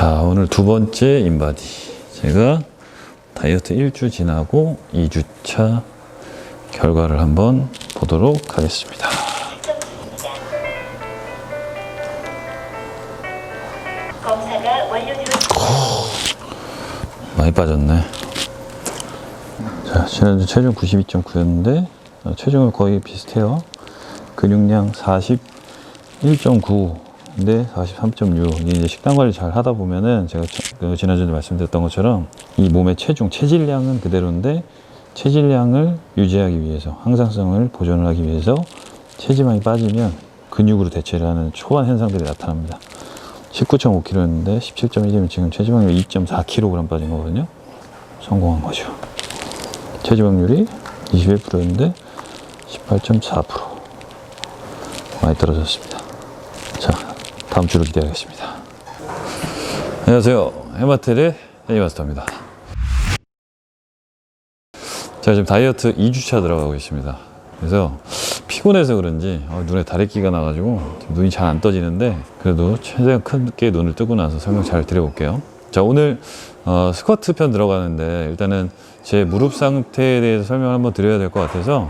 자, 오늘 두 번째 인바디. 제가 다이어트 1주 지나고 2주차 결과를 한번 보도록 하겠습니다. 많이 빠졌네. 자, 지난주 체중 92.9였는데, 체중은 거의 비슷해요. 근육량 41.9 인데 43.6. 이게 이제 식단 관리 잘 하다 보면은 제가 저- 그 지난주에 말씀드렸던 것처럼 이 몸의 체중, 체질량은 그대로인데 체질량을 유지하기 위해서, 항상성을 보존을 하기 위해서 체지방이 빠지면 근육으로 대체를 하는 초반 현상들이 나타납니다. 19.5kg였는데 17.1이면 지금 체지방률 2.4kg 빠진 거거든요. 성공한 거죠. 체지방률이 21%였는데 18.4% 많이 떨어졌습니다. 자, 다음 주로 기대하겠습니다. 안녕하세요. 해마텔의 해니마스터입니다. 제가 지금 다이어트 2주차 들어가고 있습니다. 그래서 피곤해서 그런지 어, 눈에 다래끼가 나가지고 눈이 잘 안 떠지는데 그래도 최대한 크게 눈을 뜨고 나서 설명 잘 드려볼게요. 자 오늘 어, 스쿼트 편 들어가는데 일단은 제 무릎 상태에 대해서 설명을 한번 드려야 될 것 같아서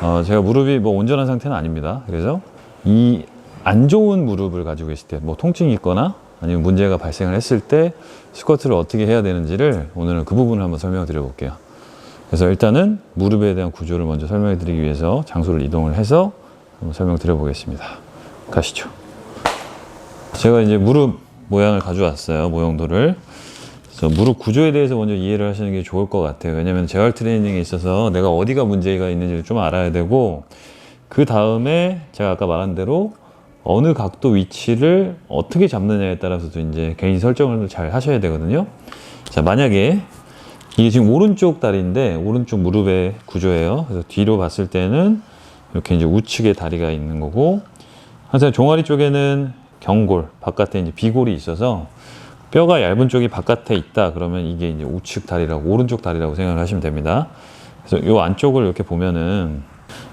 어, 제가 무릎이 뭐 온전한 상태는 아닙니다. 그래서 이 안 좋은 무릎을 가지고 계실 때, 뭐 통증이 있거나 아니면 문제가 발생을 했을 때 스쿼트를 어떻게 해야 되는지를 오늘은 그 부분을 한번 설명을 드려볼게요. 그래서 일단은 무릎에 대한 구조를 먼저 설명해 드리기 위해서 장소를 이동을 해서 한번 설명 드려보겠습니다. 가시죠. 제가 이제 무릎 모양을 가져왔어요. 모형도를. 그래서 무릎 구조에 대해서 먼저 이해를 하시는 게 좋을 것 같아요. 왜냐하면 재활 트레이닝에 있어서 내가 어디가 문제가 있는지를 좀 알아야 되고 그 다음에 제가 아까 말한 대로 어느 각도 위치를 어떻게 잡느냐에 따라서도 이제 개인 설정을 잘 하셔야 되거든요. 자, 만약에 이게 지금 오른쪽 다리인데 오른쪽 무릎의 구조예요. 그래서 뒤로 봤을 때는 이렇게 이제 우측에 다리가 있는 거고 항상 종아리 쪽에는 경골 바깥에 이제 비골이 있어서 뼈가 얇은 쪽이 바깥에 있다 그러면 이게 이제 우측 다리라고 오른쪽 다리라고 생각을 하시면 됩니다. 그래서 이 안쪽을 이렇게 보면은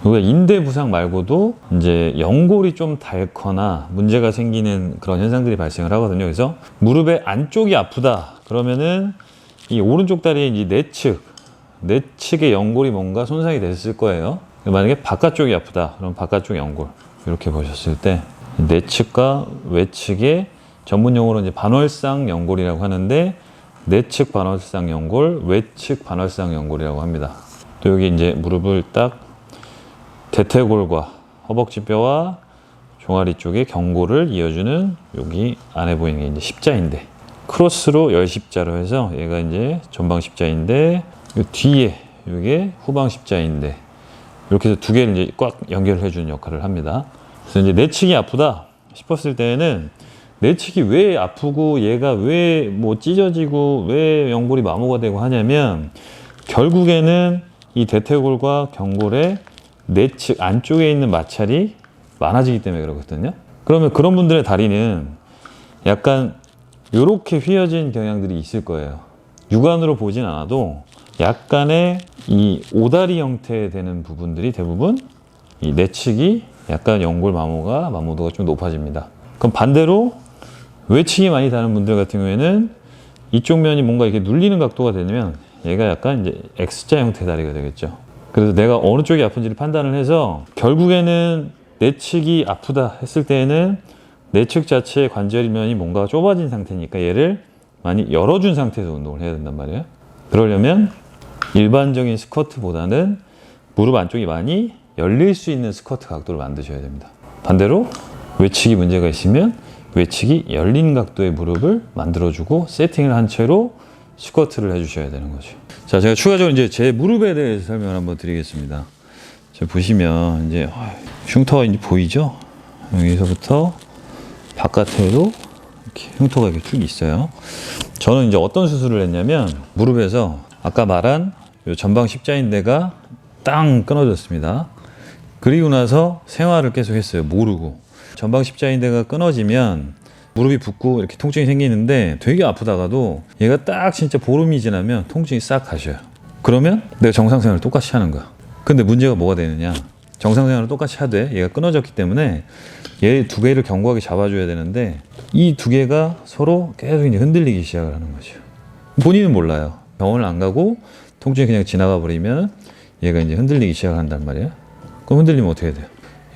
여기가 인대 부상 말고도 이제 연골이 좀 닳거나 문제가 생기는 그런 현상들이 발생을 하거든요. 그래서 무릎의 안쪽이 아프다 그러면은 이 오른쪽 다리의 이 내측, 내측의 연골이 뭔가 손상이 됐을 거예요. 만약에 바깥쪽이 아프다, 그럼 바깥쪽 연골 이렇게 보셨을 때 내측과 외측의 전문 용어로 이제 반월상 연골이라고 하는데 내측 반월상 연골, 외측 반월상 연골이라고 합니다. 또 여기 이제 무릎을 딱 대퇴골과 허벅지뼈와 종아리 쪽의 경골을 이어주는 여기 안에 보이는 게 이제 십자인대. 크로스로 열 십자로 해서 얘가 이제 전방 십자인데 이 뒤에 이게 후방 십자인데 이렇게 해서 두 개를 이제 꽉 연결해 주는 역할을 합니다. 그래서 이제 내측이 아프다 싶었을 때는 내측이 왜 아프고 얘가 왜 뭐 찢어지고 왜 연골이 마모가 되고 하냐면 결국에는 이 대퇴골과 경골의 내측 안쪽에 있는 마찰이 많아지기 때문에 그렇거든요. 그러면 그런 분들의 다리는 약간 이렇게 휘어진 경향들이 있을 거예요. 육안으로 보진 않아도 약간의 이 오다리 형태 되는 부분들이 대부분 이 내측이 약간 연골 마모가 마모도가 좀 높아집니다. 그럼 반대로 외측이 많이 다는 분들 같은 경우에는 이쪽 면이 뭔가 이렇게 눌리는 각도가 되면 얘가 약간 이제 X자 형태 다리가 되겠죠. 그래서 내가 어느 쪽이 아픈지를 판단을 해서 결국에는 내 측이 아프다 했을 때에는 내 측 자체의 관절면이 뭔가 좁아진 상태니까 얘를 많이 열어준 상태에서 운동을 해야 된단 말이에요. 그러려면 일반적인 스쿼트보다는 무릎 안쪽이 많이 열릴 수 있는 스쿼트 각도를 만드셔야 됩니다. 반대로 외측이 문제가 있으면 외측이 열린 각도의 무릎을 만들어주고 세팅을 한 채로 스쿼트를 해주셔야 되는 거죠. 자, 제가 추가적으로 이제 제 무릎에 대해서 설명을 한번 드리겠습니다. 자, 보시면 이제 어, 흉터가 이제 보이죠? 여기서부터 바깥에도 이렇게 흉터가 이렇게 쭉 있어요. 저는 이제 어떤 수술을 했냐면 무릎에서 아까 말한 요 전방 십자인대가 땅 끊어졌습니다. 그리고 나서 생활을 계속 했어요. 모르고. 전방 십자인대가 끊어지면 무릎이 붓고 이렇게 통증이 생기는데 되게 아프다가도 얘가 딱 진짜 보름이 지나면 통증이 싹 가셔요. 그러면 내가 정상 생활을 똑같이 하는 거야. 근데 문제가 뭐가 되느냐? 정상생활을 똑같이 하되 얘가 끊어졌기 때문에 얘 두 개를 견고하게 잡아줘야 되는데 이 두 개가 서로 계속 이제 흔들리기 시작을 하는 거죠. 본인은 몰라요. 병원을 안 가고 통증이 그냥 지나가 버리면 얘가 이제 흔들리기 시작한단 말이에요. 그럼 흔들리면 어떻게 돼요?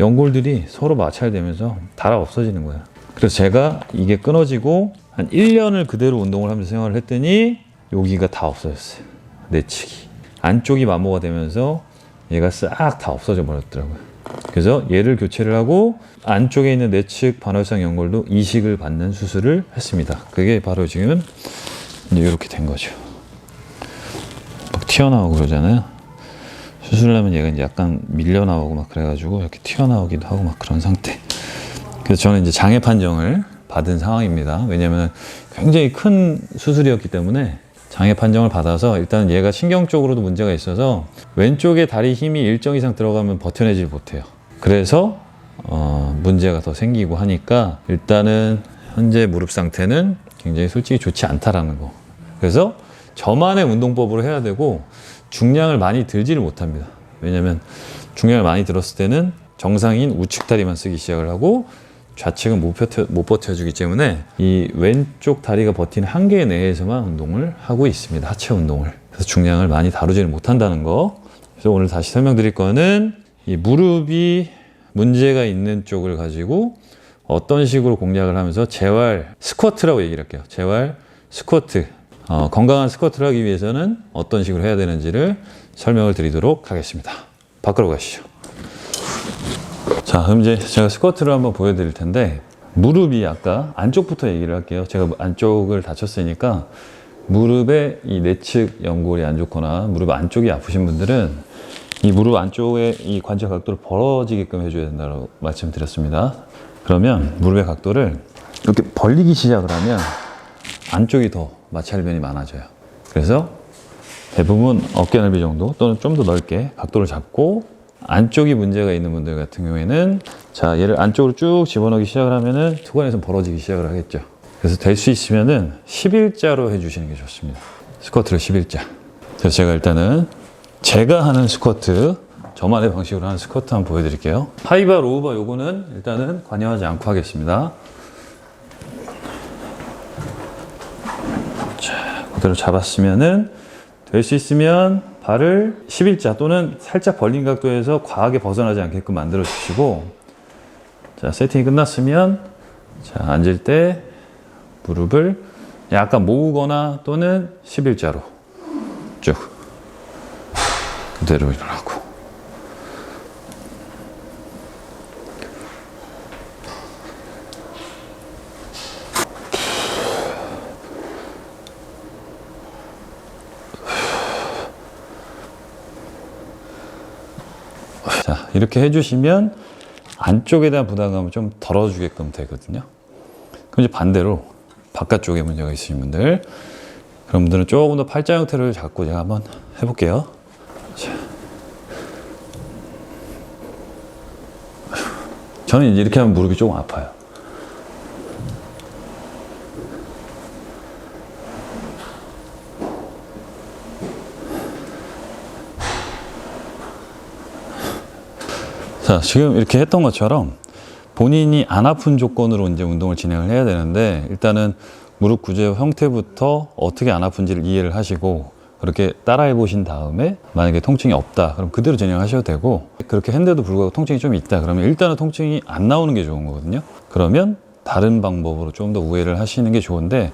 연골들이 서로 마찰되면서 달아 없어지는 거야. 그래서 제가 이게 끊어지고 한 1년을 그대로 운동을 하면서 생활을 했더니 여기가 다 없어졌어요. 내측이. 안쪽이 마모가 되면서 얘가 싹 다 없어져 버렸더라고요. 그래서 얘를 교체를 하고 안쪽에 있는 내측 반월상 연골도 이식을 받는 수술을 했습니다. 그게 바로 지금 이렇게 된 거죠. 막 튀어나오고 그러잖아요. 수술을 하면 얘가 이제 약간 밀려 나오고 막 그래가지고 이렇게 튀어나오기도 하고 막 그런 상태. 그래서 저는 이제 장애 판정을 받은 상황입니다. 왜냐면 굉장히 큰 수술이었기 때문에 장애 판정을 받아서 일단 얘가 신경 쪽으로도 문제가 있어서 왼쪽에 다리 힘이 일정 이상 들어가면 버텨내질 못해요. 그래서 어, 문제가 더 생기고 하니까 일단은 현재 무릎 상태는 굉장히 솔직히 좋지 않다라는 거. 그래서 저만의 운동법으로 해야 되고 중량을 많이 들지를 못합니다. 왜냐면 중량을 많이 들었을 때는 정상인 우측 다리만 쓰기 시작을 하고 좌측은 못, 버텨, 못 버텨주기 때문에 이 왼쪽 다리가 버티는 한계 내에서만 운동을 하고 있습니다. 하체 운동을. 그래서 중량을 많이 다루지를 못한다는 거. 그래서 오늘 다시 설명드릴 거는 이 무릎이 문제가 있는 쪽을 가지고 어떤 식으로 공략을 하면서 재활 스쿼트라고 얘기를 할게요. 재활 스쿼트. 어, 건강한 스쿼트를 하기 위해서는 어떤 식으로 해야 되는지를 설명을 드리도록 하겠습니다. 밖으로 가시죠. 자, 그럼 이제 제가 스쿼트를 한번 보여드릴 텐데 무릎이 아까 안쪽부터 얘기를 할게요. 제가 안쪽을 다쳤으니까 무릎의 이 내측 연골이 안 좋거나 무릎 안쪽이 아프신 분들은 이 무릎 안쪽에 이 관절 각도를 벌어지게끔 해줘야 된다고 말씀드렸습니다. 그러면 무릎의 각도를 이렇게 벌리기 시작을 하면 안쪽이 더 마찰변이 많아져요. 그래서 대부분 어깨 넓이 정도 또는 좀 더 넓게 각도를 잡고 안쪽이 문제가 있는 분들 같은 경우에는 자 얘를 안쪽으로 쭉 집어넣기 시작을 하면은 투관에서 벌어지기 시작을 하겠죠. 그래서 될 수 있으면은 11자로 해주시는 게 좋습니다. 스쿼트를 11자. 그래서 제가 일단은 제가 하는 스쿼트 저만의 방식으로 하는 스쿼트 한번 보여드릴게요. 하이바, 로우바 요거는 일단은 관여하지 않고 하겠습니다. 자, 그대로 잡았으면은 될 수 있으면 발을 11자 또는 살짝 벌린 각도에서 과하게 벗어나지 않게끔 만들어 주시고 자, 세팅이 끝났으면 자, 앉을 때 무릎을 약간 모으거나 또는 11자로 쭉. 그대로 일어나고 자, 이렇게 해주시면 안쪽에 대한 부담감을 좀 덜어주게끔 되거든요. 그럼 이제 반대로 바깥쪽에 문제가 있으신 분들, 그런 분들은 조금 더 팔자 형태를 잡고 제가 한번 해볼게요. 자. 저는 이제 이렇게 하면 무릎이 조금 아파요. 자, 지금 이렇게 했던 것처럼 본인이 안 아픈 조건으로 이제 운동을 진행을 해야 되는데 일단은 무릎 구조 형태부터 어떻게 안 아픈지를 이해를 하시고 그렇게 따라해 보신 다음에 만약에 통증이 없다 그럼 그대로 진행하셔도 되고 그렇게 했는데도 불구하고 통증이 좀 있다 그러면 일단은 통증이 안 나오는 게 좋은 거거든요. 그러면 다른 방법으로 좀 더 우회를 하시는 게 좋은데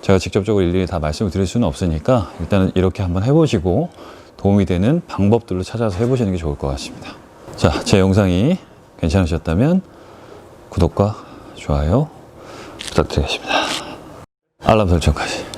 제가 직접적으로 일일이 다 말씀을 드릴 수는 없으니까 일단은 이렇게 한번 해보시고 도움이 되는 방법들로 찾아서 해보시는 게 좋을 것 같습니다 자, 제 영상이 괜찮으셨다면 구독과 좋아요 부탁드리겠습니다. 알람 설정까지.